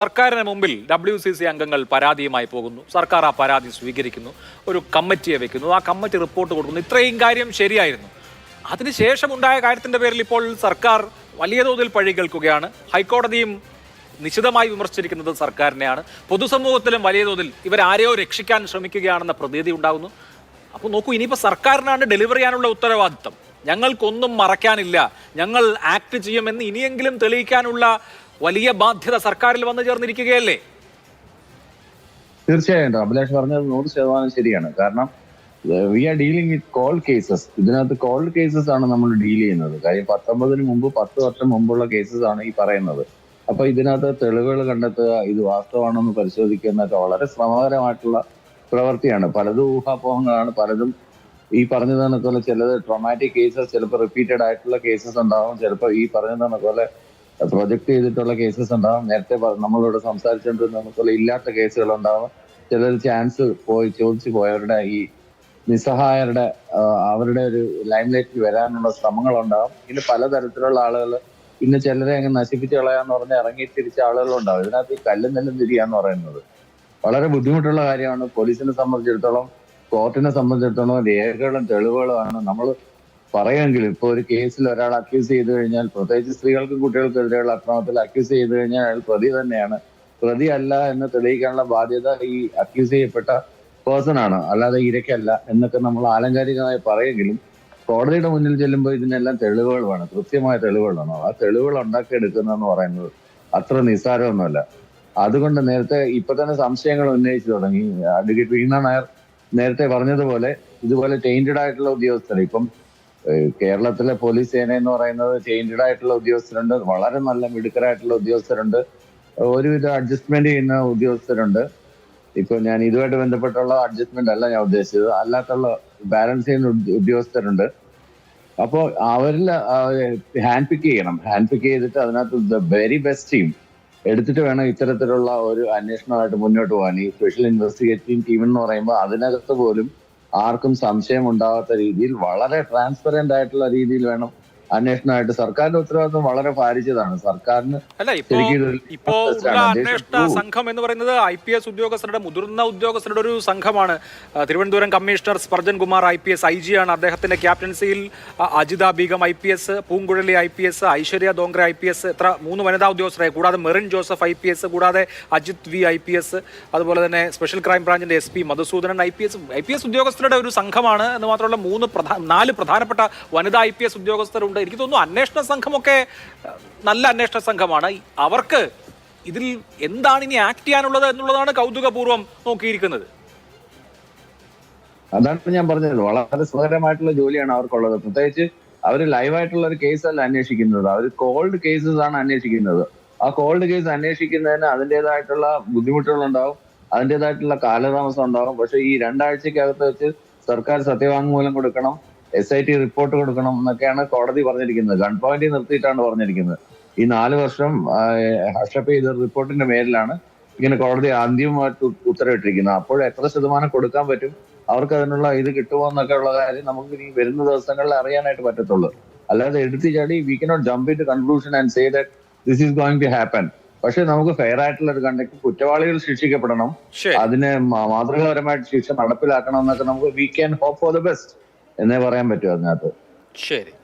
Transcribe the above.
സർക്കാരിന് മുമ്പിൽ W C C അംഗങ്ങൾ പരാതിയുമായി പോകുന്നു. സർക്കാർ ആ പരാതി സ്വീകരിക്കുന്നു. ഒരു കമ്മിറ്റിയെ വെക്കുന്നു. ആ കമ്മിറ്റി റിപ്പോർട്ട് കൊടുക്കുന്നു. ഇത്രയും കാര്യം ശരിയായിരുന്നു. അതിനുശേഷം ഉണ്ടായ കാര്യത്തിന്റെ പേരിൽ ഇപ്പോൾ സർക്കാർ വലിയ തോതിൽ പഴി കേൾക്കുകയാണ്. ഹൈക്കോടതിയും നിശിതമായി വിമർശിച്ചിരിക്കുന്നത് സർക്കാരിനെയാണ്. പൊതുസമൂഹത്തിലും വലിയ തോതിൽ ഇവരാരെയോ രക്ഷിക്കാൻ ശ്രമിക്കുകയാണെന്ന പ്രതീതി ഉണ്ടാകുന്നു. അപ്പോൾ നോക്കൂ ഇനിയിപ്പോൾ സർക്കാരിനാണ് ഡെലിവറി ചെയ്യാനുള്ള ഉത്തരവാദിത്തം ഞങ്ങൾക്കൊന്നും മറക്കാനില്ല ഞങ്ങൾ ആക്ട് ചെയ്യുമെന്ന് ഇനിയെങ്കിലും തെളിയിക്കാനുള്ള വലിയ ബാധ്യത സർക്കാരിൽ വന്നു ചേർന്നിരിക്കുകയല്ലേ? തീർച്ചയായും അഭിലാഷ് പറഞ്ഞത് നൂറ് ശതമാനം ശരിയാണ്. കാരണം we are dealing with call cases ഇതിനകത്ത് കോൾ കേസസ് ആണ് നമ്മൾ ഡീൽ ചെയ്യുന്നത്. കാര്യം പത്തൊമ്പതിന് മുമ്പ് പത്ത് വർഷം മുമ്പുള്ള കേസസ് ആണ് ഈ പറയുന്നത്. അപ്പൊ ഇതിനകത്ത് തെളിവുകൾ കണ്ടെത്തുക ഇത് വാസ്തവമാണെന്ന് പരിശോധിക്കുക എന്നൊക്കെ വളരെ ശ്രമകരമായിട്ടുള്ള പ്രവൃത്തിയാണ്. പലതും ഊഹാപോഹങ്ങളാണ് പലതും ഈ പറഞ്ഞതെന്ന പോലെ ചിലത് ട്രോമാറ്റിക് കേസസ് ചിലപ്പോൾ റിപ്പീറ്റഡ് ആയിട്ടുള്ള കേസസ് ഉണ്ടാവും ചിലപ്പോൾ ഈ പറഞ്ഞതെന്ന പോലെ പ്രൊജക്ട് ചെയ്തിട്ടുള്ള കേസസ് ഉണ്ടാവും. നേരത്തെ നമ്മളോട് സംസാരിച്ചുകൊണ്ടിരുന്ന പോലെ ഇല്ലാത്ത കേസുകൾ ഉണ്ടാവും. ചിലർ ചാൻസ് പോയി ചോദിച്ചു പോയവരുടെ ഈ നിസ്സഹായരുടെ അവരുടെ ഒരു ലൈംലൈറ്റിൽ വരാനുള്ള ശ്രമങ്ങൾ ഉണ്ടാവും ഇനി പലതരത്തിലുള്ള ആളുകൾ ഇന്ന് ചിലരെ അങ്ങ് നശിപ്പിച്ച് കളയാന്ന് പറഞ്ഞ് ഇറങ്ങി തിരിച്ച ആളുകളുണ്ടാവും. ഇതിനകത്ത് ഈ കല്ലും നെല്ലും തിരിയാന്ന് പറയുന്നത്. വളരെ ബുദ്ധിമുട്ടുള്ള കാര്യമാണ്. പോലീസിനെ സംബന്ധിച്ചിടത്തോളം കോർട്ടിനെ സംബന്ധിച്ചിടത്തോളം രേഖകളും തെളിവുകളും ആണ്. നമ്മൾ പറയുമെങ്കിൽ ഇപ്പൊ ഒരു കേസിൽ ഒരാൾ അക്യൂസ് ചെയ്തു കഴിഞ്ഞാൽ പ്രത്യേകിച്ച് സ്ത്രീകൾക്കും കുട്ടികൾക്കെതിരെയുള്ള അക്രമത്തിൽ അക്യൂസ് ചെയ്തു കഴിഞ്ഞാൽ അയാൾ പ്രതി തന്നെയാണ്. പ്രതി അല്ല എന്ന് തെളിയിക്കാനുള്ള ബാധ്യത ഈ അക്യൂസ് ചെയ്യപ്പെട്ട പേഴ്സൺ ആണ്. അല്ലാതെ ഇരയ്ക്കല്ല എന്നൊക്കെ നമ്മൾ ആലങ്കാരികമായി പറയുമെങ്കിലും കോടതിയുടെ മുന്നിൽ ചെല്ലുമ്പോൾ ഇതിനെല്ലാം തെളിവുകൾ വേണം കൃത്യമായ തെളിവുകൾ വേണം ആ തെളിവുകൾ ഉണ്ടാക്കിയെടുക്കുന്നതെന്ന് പറയുന്നത് അത്ര നിസ്സാരമൊന്നുമല്ല. അതുകൊണ്ട് നേരത്തെ ഇപ്പൊ തന്നെ സംശയങ്ങൾ ഉന്നയിച്ചു തുടങ്ങി. അഡ്വക്കേറ്റ് വീണ നായർ നേരത്തെ പറഞ്ഞതുപോലെ ഇതുപോലെ ചെയിന്റഡ് ആയിട്ടുള്ള ഉദ്യോഗസ്ഥരെ ഇപ്പം കേരളത്തിലെ പോലീസ് സേന എന്ന് പറയുന്നത് ചെയിൻഡ് ആയിട്ടുള്ള ഉദ്യോഗസ്ഥരുണ്ട് വളരെ നല്ല മിടുക്കരായിട്ടുള്ള ഉദ്യോഗസ്ഥരുണ്ട് ഒരുവിധം അഡ്ജസ്റ്റ്മെന്റ് ചെയ്യുന്ന ഉദ്യോഗസ്ഥരുണ്ട്. ഇപ്പൊ ഞാൻ ഇതുമായിട്ട് ബന്ധപ്പെട്ടുള്ള അഡ്ജസ്റ്റ്മെന്റ് അല്ല ഞാൻ ഉദ്ദേശിച്ചത് അല്ലാത്തുള്ള ബാലൻസ് ചെയ്യുന്ന ഉദ്യ- ഉദ്യോഗസ്ഥരുണ്ട്. അപ്പോൾ അവരിൽ ഹാൻഡ് പിക്ക് ചെയ്യണം. ഹാൻഡ് പിക്ക് ചെയ്തിട്ട് അതിനകത്ത് ദ വെരി ബെസ്റ്റ് ടീം എടുത്തിട്ട് വേണം ഇത്തരത്തിലുള്ള ഒരു അന്വേഷണമായിട്ട് മുന്നോട്ട് പോകാൻ. ഈ സ്പെഷ്യൽ ഇൻവെസ്റ്റിഗേറ്റിംഗ് ടീം എന്ന് പറയുമ്പോൾ അതിനകത്ത് പോലും ആർക്കും സംശയം ഉണ്ടാവാത്ത രീതിയിൽ വളരെ ട്രാൻസ്പെറന്റ് ആയിട്ടുള്ള രീതിയിൽ വേണം അന്വേഷണമായിട്ട് സർക്കാരിന്റെ ഉത്തരവാദിത്വം വളരെ പാലിച്ചതാണ് സർക്കാരിന് അല്ല ഇപ്പോ ഇപ്പോ ഉള്ള അന്വേഷണ സംഘം എന്ന് പറയുന്നത് ഐ പി എസ് ഉദ്യോഗസ്ഥരുടെ മുതിർന്ന ഉദ്യോഗസ്ഥരുടെ ഒരു സംഘമാണ് Thiruvananthapuram commissioner Spurgeon Kumar I P S I G ആണ് അദ്ദേഹത്തിന്റെ ക്യാപ്റ്റൻസിയിൽ Ajitha Begum I P S Poonguzhali I P S Aishwarya Dongre I P S എത്ര മൂന്ന് വനിതാ ഉദ്യോഗസ്ഥരെ കൂടാതെ Merin Joseph I P S കൂടാതെ Ajith V I P S അതുപോലെ തന്നെ special crime ബ്രാഞ്ചിന്റെ S P Madhusoodanan I P S I P S ഉദ്യോഗസ്ഥരുടെ ഒരു സംഘമാണ് എന്ന് മാത്രമല്ല മൂന്ന് പ്രധാന നാല് പ്രധാനപ്പെട്ട വനിതാ ഐ പി എസ് ഉദ്യോഗസ്ഥരുണ്ട് എനിക്ക് തോന്നുന്നു അന്വേഷണ സംഘമൊക്കെ നല്ല അന്വേഷണ സംഘമാണ്. അവർക്ക് ഇതിൽ എന്താണ് ഇനി ആക്ട് ചെയ്യാനുള്ളത് എന്നുള്ളതാണ് കൗതുകപൂർവം നോക്കിയിരിക്കുന്നത്. അതാണ് ഞാൻ പറഞ്ഞത്. വളരെ സുഖകരമായിട്ടുള്ള ജോലിയാണ് അവർക്കുള്ളത്. പ്രത്യേകിച്ച് അവർ ലൈവായിട്ടുള്ള ഒരു കേസ് അല്ല അന്വേഷിക്കുന്നത്. അവർ കോൾഡ് കേസസ് ആണ് അന്വേഷിക്കുന്നത്. ആ കോൾഡ് കേസ് അന്വേഷിക്കുന്നതിന് അതിന്റെതായിട്ടുള്ള ബുദ്ധിമുട്ടുകൾ ഉണ്ടാവും. അതിന്റെതായിട്ടുള്ള കാലതാമസം ഉണ്ടാവും. പക്ഷെ ഈ രണ്ടാഴ്ചക്കകത്ത് വെച്ച് സർക്കാർ സത്യവാങ്മൂലം കൊടുക്കണം. എസ് ഐ ടി റിപ്പോർട്ട് കൊടുക്കണം എന്നൊക്കെയാണ് കോടതി പറഞ്ഞിരിക്കുന്നത്. ഗൺ പോയിന്റ് നിർത്തിയിട്ടാണ് പറഞ്ഞിരിക്കുന്നത്. ഈ നാല് വർഷം ഹർഷപ്പ് ചെയ്ത റിപ്പോർട്ടിന്റെ മേലിലാണ് ഇങ്ങനെ കോടതി അന്തിമമായിട്ട് ഉത്തരവിട്ടിരിക്കുന്നത്. അപ്പോൾ എത്ര ശതമാനം കൊടുക്കാൻ പറ്റും? അവർക്ക് അതിനുള്ള ഇത് കിട്ടുമോ എന്നൊക്കെ ഉള്ള കാര്യം നമുക്ക് ഇനി വരുന്ന ദിവസങ്ങളിൽ അറിയാനായിട്ട് പറ്റത്തുള്ളൂ. അല്ലാതെ എടുത്തു ചാടി we cannot jump in conclusion and say that this is going to happen പക്ഷെ നമുക്ക് ഫെയർ ആയിട്ടുള്ള ഒരു കണ്ടക്ട് കുറ്റവാളികൾ ശിക്ഷിക്കപ്പെടണം. അതിന് മാതൃകാപരമായിട്ട് ശിക്ഷ നടപ്പിലാക്കണം എന്നൊക്കെ നമുക്ക് we can hope for the best എന്നേ പറയാൻ പറ്റുമോ അതിനകത്ത്. ശരി.